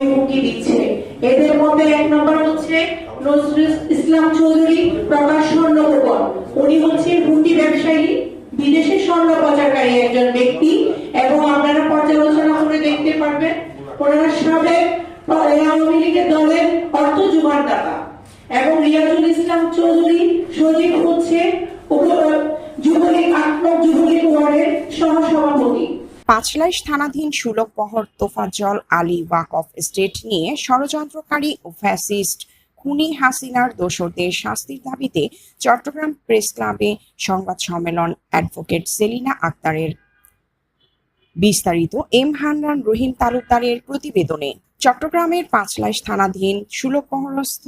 হুমকি দিচ্ছে। এদের মধ্যে এক নম্বর হচ্ছে নজরুল ইসলাম চৌধুরী প্রকাশ স্বর্ণকোপন উনি হচ্ছেন হুন্ডি ব্যবসায়ী, বিদেশে স্বর্ণ পাচারকারী একজন ব্যক্তি এবং আপনারা পর্যালোচনা করে দেখতে পারবেন, ওনারা সাবেক আওয়ামী লীগের দলের অর্থ জোগাড়দাতা। এবং রিয়াজুল ইসলাম চৌধুরী সজীব হচ্ছে যুবলীগ, আট যুবলীগ ওয়ার্ডের পাঁচলাইশ থানাধীন সুলভ বহর তোফাজ্জল আলী ওয়াকফ স্টেট নিয়ে ষড়যন্ত্রকারী ও ফ্যাসিস্ট খুনি হাসিনার দোসরদের শাস্তির দাবিতে চট্টগ্রাম প্রেস ক্লাবে সংবাদ সম্মেলন অ্যাডভোকেট সেলিনা আক্তারের। বিস্তারিত এম হান্নান রহিম তালুকদারের প্রতিবেদনে চট্টগ্রামের পাঁচলাইশ থানাধীন সুলভবহরস্থ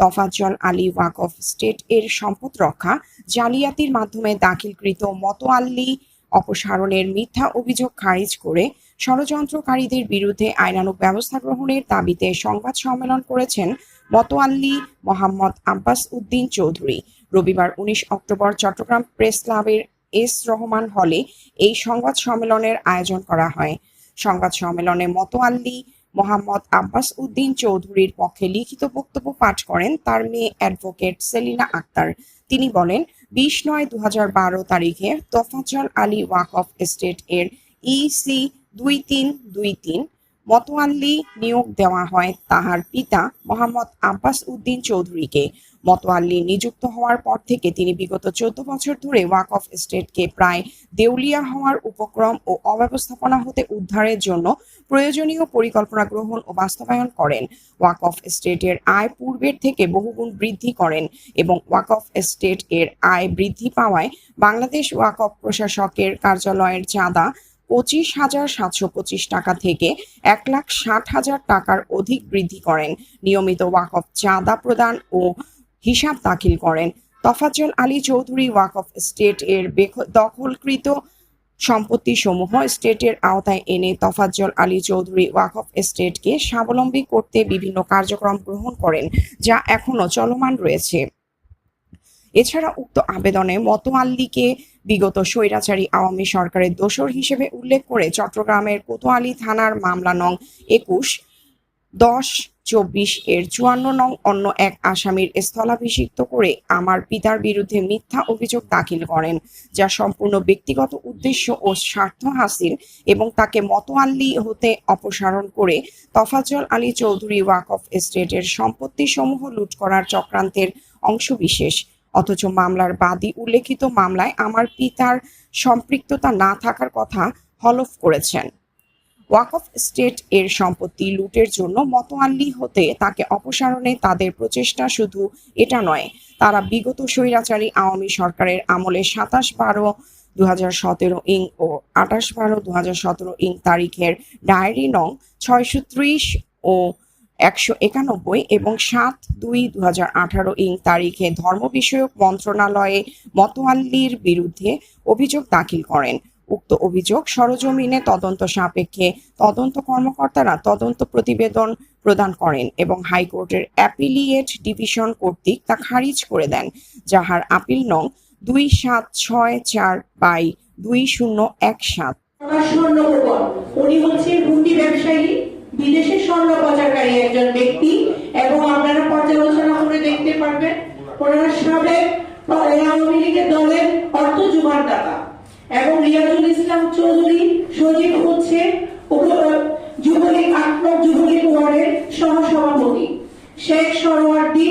তফাজ্জল আলী ওয়াকফ স্টেট এর সম্পদ রক্ষা জালিয়াতির মাধ্যমে দাখিলকৃত মতোয়াল্লি অপসারণের মিথ্যা অভিযোগ খারিজ করে ষড়যন্ত্রকারীদের বিরুদ্ধে আইনানুগ ব্যবস্থা গ্রহণের দাবিতে সংবাদ সম্মেলন করেছেন মতোয়াল্লি মোহাম্মদ আব্বাস উদ্দিন চৌধুরী। রবিবার উনিশ অক্টোবর চট্টগ্রাম প্রেস ক্লাবের এস রহমান হলে এই সংবাদ সম্মেলনের আয়োজন করা হয়। সংবাদ সম্মেলনে মতোয়াল্লি মোহাম্মদ আব্বাস উদ্দিন চৌধুরীর পক্ষে লিখিত বক্তব্য পাঠ করেন তার মেয়ে অ্যাডভোকেট সেলিনা আক্তার। তিনি বলেন বিশ নয় দু বারো তারিখে তফাজল আলী ওয়াকফ এস্টেট এর ইসি দুই তিন দুই তিন মতোয়াল্লি নিয়োগ দেওয়া হয় তাহার পিতা মোহাম্মদ আব্বাস উদ্দিন চৌধুরীকে। মতোয়াল্লি নিযুক্ত হওয়ার পর থেকে তিনি বিগত চোদ্দ বছর ধরে ওয়াকফ স্টেটকে প্রায় দেউলিয়া হওয়ার উপক্রম ও অব্যবস্থাপনা হতে উদ্ধারের জন্য প্রয়োজনীয় পরিকল্পনা গ্রহণ ও বাস্তবায়ন করেন। ওয়াকফ এস্টেটের আয় পূর্বের থেকে বহুগুণ বৃদ্ধি করেন এবং ওয়াকফ এস্টেট এর আয় বৃদ্ধি পাওয়ায় বাংলাদেশ ওয়াকফ প্রশাসকের কার্যালয়ের চাঁদা পঁচিশ হাজার সাতশো পঁচিশ টাকা থেকে এক লাখ ষাট হাজার টাকার অধিক বৃদ্ধি করেন। নিয়মিত ওয়াকফ চাঁদা প্রদান ও হিসাব দাখিল করেন। তফাজ্জল আলী চৌধুরী ওয়াকফ স্টেট এর দখলকৃত সম্পত্তি সমূহ স্টেটের আওতায় এনে তফাজ্জল আলী চৌধুরী ওয়াকফ স্টেটকে স্বাবলম্বী করতে বিভিন্ন কার্যক্রম গ্রহণ করেন, যা এখনও চলমান রয়েছে। এছাড়া উক্ত আবেদনে মতোয়াল্লিকে বিগত স্বৈরাচারী আওয়ামী সরকারের দোসর হিসেবে উল্লেখ করে চট্টগ্রামের কোতোয়ালি থানার মামলা নং একুশ, দশ, চব্বিশ এর চুয়ান্ন নং অন্য এক আসামির স্থলাভিষিক্ত করে আমার পিতার বিরুদ্ধে মিথ্যা অভিযোগ দাখিল করেন, যা সম্পূর্ণ ব্যক্তিগত উদ্দেশ্য ও স্বার্থ হাসিল এবং তাকে মতোয়াল্লি হতে অপসারণ করে তফাজ্জল আলী চৌধুরী ওয়াকফ এস্টেটের সম্পত্তি সমূহ লুট করার চক্রান্তের অংশবিশেষ। অথচ মামলার বাদী উল্লেখিত মামলায় আমার পিতার সম্পৃক্ততা না থাকার কথা হলফ করেছেন। ওয়াকফ স্টেট এর সম্পত্তি লুটের জন্য মতোয়াল্লি হতে তাকে অপসারণে তাদের প্রচেষ্টা শুধু এটা নয়, তারা বিগত স্বৈরাচারী আওয়ামী সরকারের আমলে সাতাশ বারো দু ইং ও আঠাশ বারো দু ইং তারিখের ডায়েরি নং ছয়শো ত্রিশ ও একশো একানব্বই এবং সাত দুই দু আঠারো ইং তারিখে ধর্ম বিষয়ক মন্ত্রণালয়ে মতোয়াল্লির বিরুদ্ধে অভিযোগ দাখিল করেন। উক্ত অভিযোগ সরজমিনে তদন্ত সাপেক্ষে তদন্ত কর্মকর্তারা তদন্ত প্রতিবেদন প্রদান করেন এবং হাইকোর্টের অ্যাপিলিয়েট ডিভিশন কর্তৃক তা খারিজ করে দেন, যাহার আপিল নং দুই সাত ছয় চার বাই দুই শূন্য এক সাত। উনি হচ্ছেন হুন্ডি ব্যবসায়ী বিদেশে স্বর্ণ পাচারকারী একজন ব্যক্তি, এবং আপনারা পর্যালোচনা করে দেখতে পারবেন, ওনারা সাবেক আওয়ামী লীগের দলের অর্থ জোগাড়দাতা এবং রিয়াজুল ইসলাম চৌধুরী সজীব হচ্ছে যুবলীগ আট নং যুবলীগ ওয়ার্ডের সহসভাপতি। শেখ সরওয়ার্দী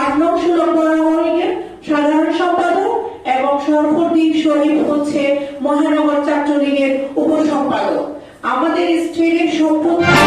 আট নং সুলভ আওয়ামী লীগের সাধারণ সম্পাদক এবং সরফুদ্দিন শরীফ হচ্ছে মহানগর ছাত্রলীগের উপসম্পাদক। আমাদের স্টেটের সম্পত্তি